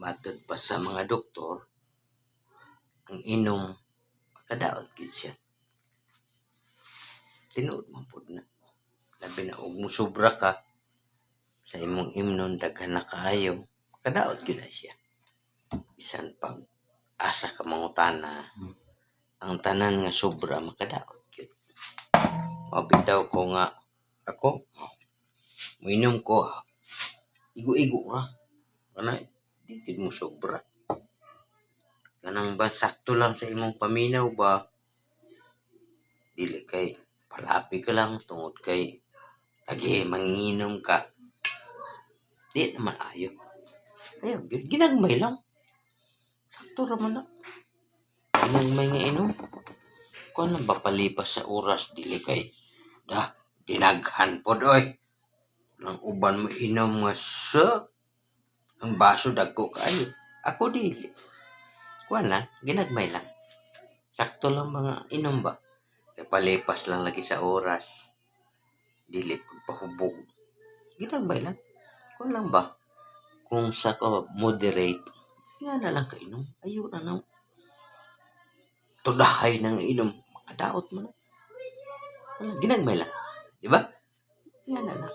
matod pa sa mga doktor, ang inom, kadaot gid siya. Tinuod man pod na. Labi na og sobra ka sa imong imnon daghan na kaayo, kadaot gyud na siya. Bisan pag asa ka mangutana, ang tanan nga sobra makadaot gyud. Mabitaw ko nga ako, minom ko, igo-igo ra. Ana, di gid mo sobra. Kanang ba sakto lang sa imong paminaw ba? Dili kay palapi ka lang tungod kay lagi manginginom ka. Di naman ayo. Gi- ginagmay lang. Sakto ra man na. Ginagmay nga inom. Kung ano ba palipas sa oras, dili kay da, dinaghan po doy. Nang uban mo inom nga sa ang baso dagko kayo. Ako dili. Kuan lang, ginagmay lang. Sakto lang mga inom ba? Kay palipas lang lagi sa oras. Dili pagpahubog. Ginagmay lang. Kuan lang ba? Kung sa ka moderate, nga na lang kainom. Ayaw na nang tudahay ng inom. Makadaot mo na. Ginagmay lang. Di ba? Nga na lang.